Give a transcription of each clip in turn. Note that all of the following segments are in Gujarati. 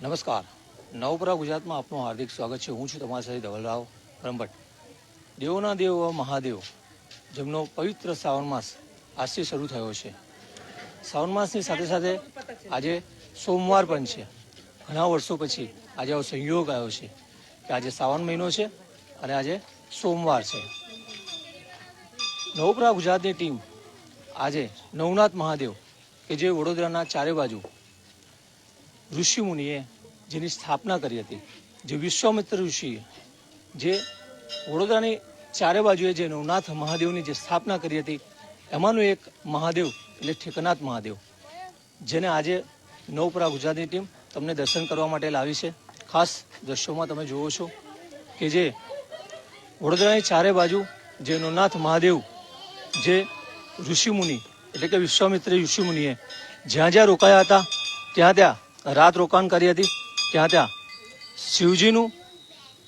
નમસ્કાર. નવપરા ગુજરાતમાં આપનું હાર્દિક સ્વાગત છે. હું છું તમારી સાથે ધવલરાવ બ્રહ્મભટ્ટ દેવોના દેવ મહાદેવ, જેમનો પવિત્ર શ્રાવણ માસ આજથી શરૂ થયો છે. શ્રાવણ માસની સાથે સાથે આજે સોમવાર પણ છે. ઘણા વર્ષો પછી આજે આવો સંયોગ આવ્યો છે કે આજે શ્રાવણ મહિનો છે અને આજે સોમવાર છે. નવપરા ગુજરાતની ટીમ આજે નવનાથ મહાદેવ કે જે વડોદરાના ચારે બાજુ ઋષિ મુનિએ જેની સ્થાપના કરી હતી, જે વિશ્વામિત્ર ઋષિએ જે વડોદરાની ચારે બાજુએ જે નવનાથ મહાદેવની જે સ્થાપના કરી હતી, એમાંનું એક મહાદેવ એટલે ઠેકનાથ મહાદેવ, જેને આજે નવપરા ગુજરાતની ટીમ તમને દર્શન કરવા માટે લાવી છે. ખાસ દ્રશ્યોમાં તમે જુઓ છો કે જે વડોદરાની ચારે બાજુ જે નવનાથ મહાદેવ, જે ઋષિમુનિ એટલે કે વિશ્વામિત્ર ઋષિમુનિએ જ્યાં જ્યાં રોકાયા હતા, ત્યાં ત્યાં રાત રોકાણ કરી હતી, ત્યાં ત્યાં શિવજીનું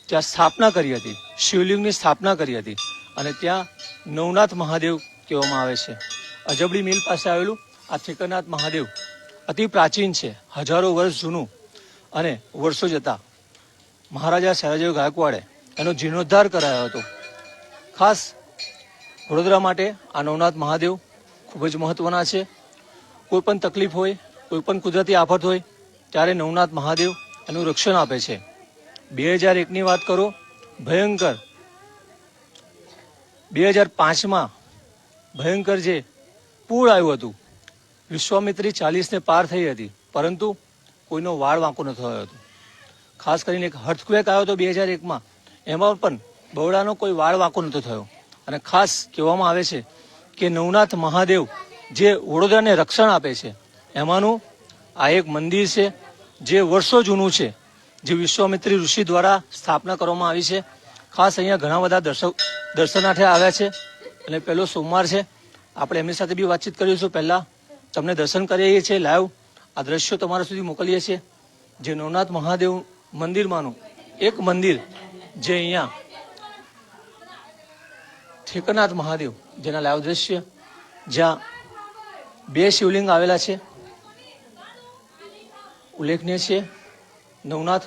ત્યાં સ્થાપના કરી હતી, શિવલિંગની સ્થાપના કરી હતી અને ત્યાં નવનાથ મહાદેવ કહેવામાં આવે છે. અજબડી મિલ પાસે આવેલું આ ઠેકરનાથ મહાદેવ અતિ પ્રાચીન છે, હજારો વર્ષ જૂનું અને વર્ષો જતા મહારાજા સયાજીરાવ ગાયકવાડે એનો જીર્ણોદ્ધાર કરાયો હતો. ખાસ વડોદરા માટે આ નવનાથ મહાદેવ ખૂબ જ મહત્વના છે. કોઈ પણ તકલીફ હોય, કોઈ પણ કુદરતી આફત હોય ત્યારે નવનાથ મહાદેવ એનું રક્ષણ આપે છે. બે હજાર એકની વાત કરો, ભયંકર. બે હજાર પાંચમાં ભયંકર જે પૂર આવ્યું હતું, વિશ્વામિત્રી ચાલીસને પાર થઈ હતી, પરંતુ કોઈનો વાળ વાંકો ન થયો હતો. ખાસ કરીને એક હર્થક્વેક આવ્યો હતો બે હજાર એકમાં એમાં પણ બવડાનો કોઈ વાળ વાંકો નહોતો થયો. અને ખાસ કહેવામાં આવે છે કે નવનાથ મહાદેવ જે વડોદરાને રક્ષણ આપે છે, એમાંનું આ એક મંદિર છે, જે વર્ષો જૂનું છે, જે વિશ્વામિત્રી ઋષિ દ્વારા સ્થાપના કરવામાં આવી છે. ખાસ અહીંયા ઘણા બધા દર્શક, દર્શનાર્થે આવ્યા છે. અને પહેલો સોમવાર છે. આપણે એમની સાથે બી વાતચીત કરીશું. પહેલાં તમને દર્શન કરીએ છીએ લાઈવ. આ દ્રશ્યો તમારા સુધી મોકલીએ છીએ. જે નવનાથ મહાદેવ મંદિરમાંનું એક મંદિર જે અહીંયા ઠેકરનાથ મહાદેવ, જેના લાઈવ દ્રશ્ય, જ્યાં બે શિવલિંગ આવેલા છે. ઉલ્લેખનીય છે. નવનાથ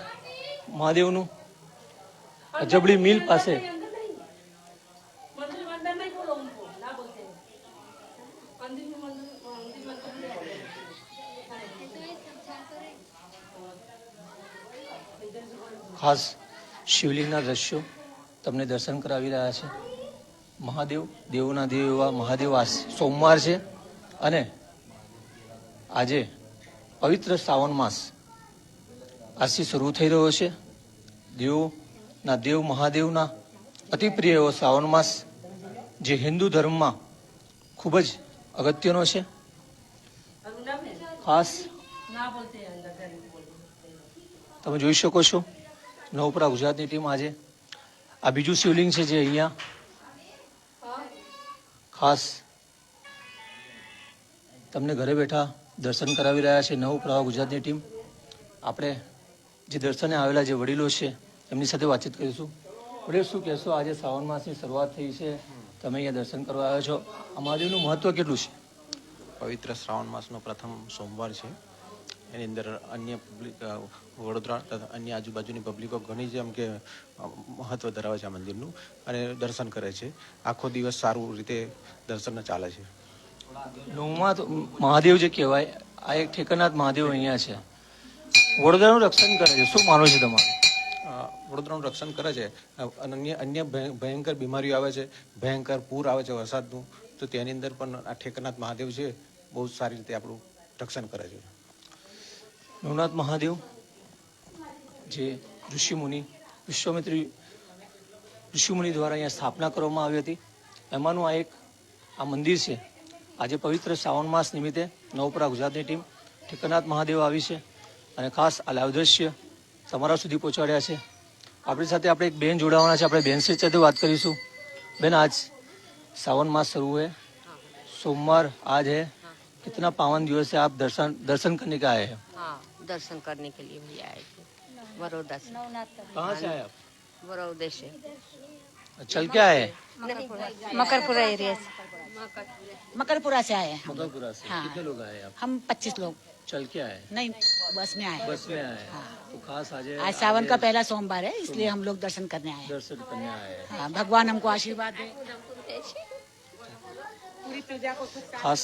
મહાદેવનું અજબડી મિલ પાસે. ખાસ શિવલિંગના દ્રશ્યો તમને દર્શન કરાવી રહ્યા છે. મહાદેવ, દેવોના દેવ એવા મહાદેવ સોમવાર છે. અને આજે પવિત્ર શ્રાવણ માસ આજથી શરૂ થઈ રહ્યો છે. દેવના, દેવ મહાદેવના અતિપ્રિય એવો શ્રાવણ માસ જે હિન્દુ ધર્મમાં ખૂબ જ અગત્યનો છે. ખાસ તમે જોઈ શકો છો, નવપરા ગુજરાતની ટીમ આજે આ બીજું શિવલિંગ છે જે અહીંયા ખાસ તમને ઘરે બેઠા દર્શન કરાવી રહ્યા છે નવપરા ગુજરાતની ટીમ. આપણે જે દર્શને આવેલા જે વડીલો છે, એમની સાથે વાતચીત કરીશું. વડીલ, શું કહેશો? આજે શ્રાવણ માસની શરૂઆત થઈ છે. તમે અહીંયા દર્શન કરવા આવ્યા છો. આ મહાદેવનું મહત્વ કેટલું છે? પવિત્ર શ્રાવણ માસનો પ્રથમ સોમવાર છે. એની અંદર અન્ય પબ્લિક વડોદરા તથા અન્ય આજુબાજુની પબ્લિકો ઘણી જ એમ કે મહત્વ ધરાવે છે આ મંદિરનું અને દર્શન કરે છે. આખો દિવસ સારું રીતે દર્શન ચાલે છે. નવમાં તો મહાદેવ જે કહેવાય આ એક ઠેકાનાથ મહાદેવ અહીંયા છે. વડોદરાનું રક્ષણ કરે છે. શું માનો છે તમારું? વડોદરાનું રક્ષણ કરે છે. અન્ય અન્ય ભયંકર બીમારીઓ આવે છે. ભયંકર પૂર આવે છે વરસાદનું. તો તેની અંદર પણ આ ઠેકાનાથ મહાદેવ છે. બહુ સારી રીતે આપણું રક્ષણ કરે છે. નવનાથ મહાદેવ જે ઋષિમુનિ વિશ્વમિત્રી ઋષિમુનિ દ્વારા અહીંયા સ્થાપના કરવામાં આવી હતી. એમાંનું આ એક આ મંદિર છે. આજે પવિત્ર શ્રાવણ માસ નિમિત્તે નવપરા ગુજરાતની ટીમ ઠેકરનાથ મહાદેવ આવી છે અને ખાસ આ લાઈવ દ્રશ્ય તમારા સુધી પહોંચાડ્યા છે આપણી સાથે આપણે એક બેન જોડાવાના છે આપણે બેન સાથે વાત કરીશું બેન આજ सावन मास शुरू है सोमवार आज है कितना पावन दिवस है आप दर्शन दर्शन करने का आए हैं हाँ दर्शन करने के लिए भी आए थे बड़ौदा से कहाँ से आए आप बड़ौदे से चल के आए हैं मकरपुरा एरिया से मकरपुरा से आए हैं हम मकरपुरा से हाँ। कितने लोग आए हैं आप हम पच्चीस लोग चल के आए नहीं बस में आए बस में आए हाँ। तो खास आज आज सावन का पहला सोमवार है इसलिए हम लोग दर्शन करने आए हैं। दर्शन करने आए हैं। हाँ भगवान हमको आशीर्वाद दे पूरी प्रजा को सुख ખાસ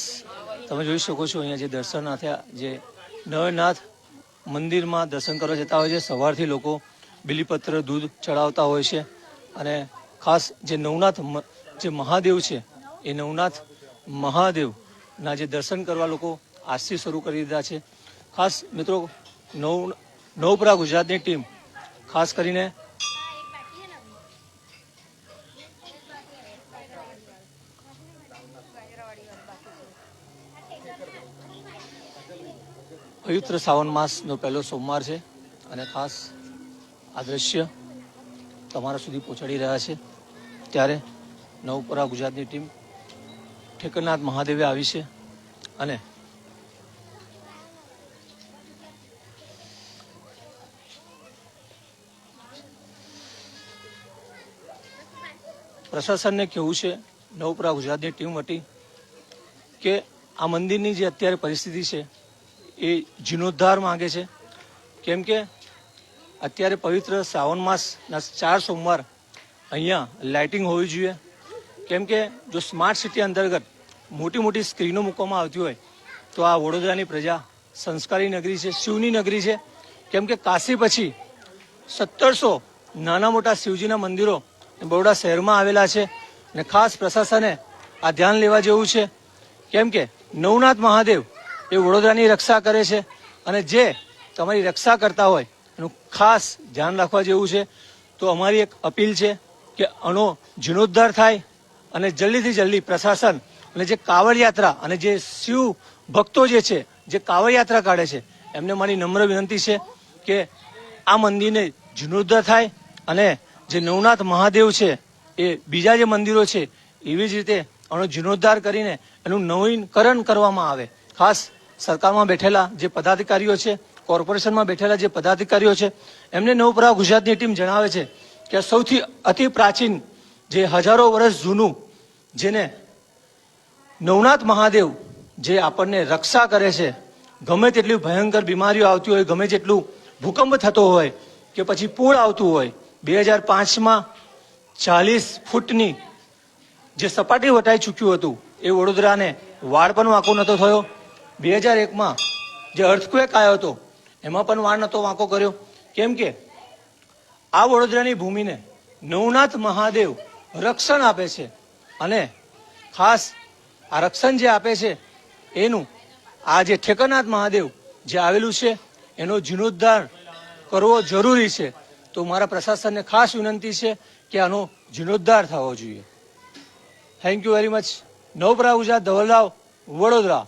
તમે જોઈ શકો છો અહીંયા જે દર્શનાર્થે જે નવનાથ મંદિરમાં દર્શન કરવા જતા હોય છે સવારથી લોકો બિલીપત્ર દૂધ ચડાવતા હોય છે અને ખાસ જે નવનાથ મ- જે મહાદેવ છે એ નવનાથ મહાદેવના જે દર્શન કરવા લોકો આજથી શરૂ કરી દીધા છે. ખાસ મિત્રો, નવ, નવપરા ગુજરાતની ટીમ, ખાસ કરીને પવિત્ર શ્રાવણ માસનો પહેલો સોમવાર છે અને ખાસ આ દ્રશ્ય તમારા સુધી પહોંચાડી રહ્યા છે. ત્યારે નવપરા ગુજરાતની ટીમ ઠેકરનાથ મહાદેવે આવી છે. અને પ્રશાસનને કેવું છે, નવપરા ગુજરાતની ટીમ વટી કે આ મંદિરની જે અત્યારે પરિસ્થિતિ છે, એ જીર્ણોદ્ધાર માંગે છે. કેમ કે અત્યારે પવિત્ર શ્રાવણ માસના ચાર સોમવાર અહીંયા લાઇટિંગ હોવી જોઈએ. કેમ કે જો સ્માર્ટ સિટી અંતર્ગત મોટી મોટી સ્ક્રીનો મૂકવામાં આવતી હોય, તો આ વડોદરાની પ્રજા સંસ્કારી નગરી છે, શિવની નગરી છે. કેમ કે કાશી પછી સત્તરસો નાના મોટા શિવજીના મંદિરો બરોડા શહેરમાં આવેલા છે અને ખાસ પ્રશાસને આ ધ્યાન લેવા જેવું છે. કેમ કે નવનાથ મહાદેવ એ વડોદરાની રક્ષા કરે છે અને જે તમારી રક્ષા કરતા હોય એનું ખાસ ધ્યાન રાખવા જેવું છે. તો અમારી એક અપીલ છે કે આનો જીર્ણોદ્ધાર થાય અને જલ્દીથી જલ્દી પ્રશાસન અને જે કાવડ યાત્રા અને જે શિવ ભક્તો જે છે, જે કાવડ યાત્રા કાઢે છે, એમને મારી નમ્ર વિનંતી છે કે આ મંદિરને જીર્ણોદ્ધાર થાય અને જે નવનાથ મહાદેવ છે, એ બીજા જે મંદિરો છે, એવી જ રીતે આનો જીર્ણોદ્ધાર કરીને એનું નવીનકરણ કરવામાં આવે. ખાસ સરકારમાં બેઠેલા જે પદાધિકારીઓ છે, કોર્પોરેશનમાં બેઠેલા જે પદાધિકારીઓ છે, એમને નવપરા ગુજરાતની ટીમ જણાવે છે કે સૌથી અતિ પ્રાચીન જે હજારો વર્ષ જૂનું, જેને નવનાથ મહાદેવ જે આપણને રક્ષા કરે છે, ગમે તેટલી ભયંકર બીમારીઓ આવતી હોય, ગમે તેટલું ભૂકંપ થતો હોય, કે પછી પૂર આવતું હોય, બે હજાર પાંચમાં ચાલીસ ફૂટની જે સપાટી વટાઈ ચૂક્યું હતું, એ વડોદરાને વાળ પણ વાંકો નહોતો થયો. બે હજાર એકમાં જે અર્થક્વેક આવ્યો હતો, એમાં પણ વાળ નહોતો વાંકો કર્યો. કેમ કે આ વડોદરાની ભૂમિને નવનાથ મહાદેવ રક્ષણ આપે છે. અને ખાસ આ રક્ષણ જે આપે છે, એનું આ જે ઠેકરનાથ મહાદેવ જે આવેલું છે, એનો જીર્ણોદ્ધાર કરવો જરૂરી છે. તો મારા પ્રશાસનને ખાસ વિનંતી છે કે આનો જીર્ણોદ્ધાર થવો જોઈએ. થેન્ક યુ વેરી મચ નવપ્રા ઉજા ધવલરાવ, વડોદરા.